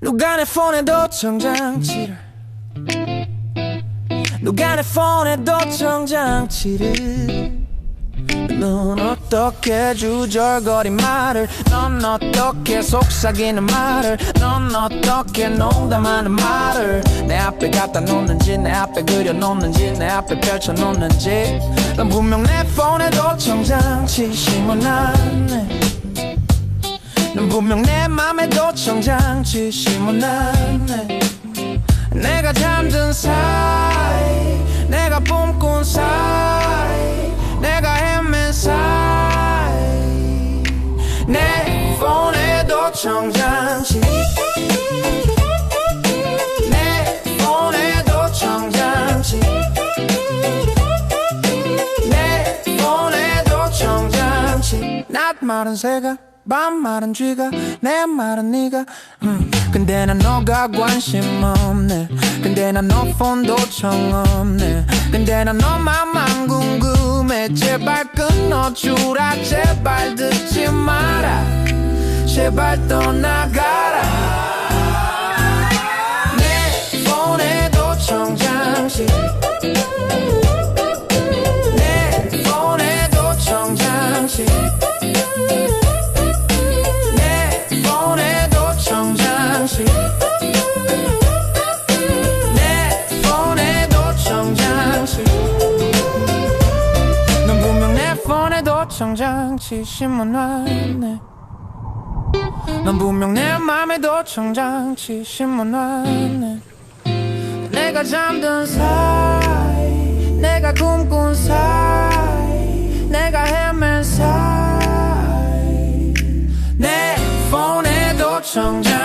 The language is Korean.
누가 내 폰에도 청장치를? 누가 내 폰에도 청장치를? 넌 어떻게 주절거리 말을? 넌 어떻게 속삭이는 말을? 넌 어떻게 농담하는 말을? 내 앞에 갖다 놓는지 내 앞에 그려 놓는지 내 앞에 펼쳐 놓는지. 넌 분명 내 폰에도 청장치 심어놨네 넌 분명 내 맘에도 청장치 심어놨네. 내가 잠든 사이 내가 꿈꾼 사이 내가 헤맨 사이. 내 폰에도 청장치 내 폰에도 청장치 내 폰에도 청장치 낮 말은 새가 밤 말은 쥐가 내 말은 네가. 음. 근데 난 너가 관심 없네. 근데 난 너 폰도 청없네. 근데 난 너만만 궁금해. 제발 끊어주라. 제발 듣지 마라. 제발 떠나가 청장치. 내 폰에도 청장치. 심어놨네. 넌 분명 내 맘에도 청장치. 심어놨네. 내가 잠든 사이 내가 꿈꾼 사이 내가 헤맨 사이. 내 폰에도 청장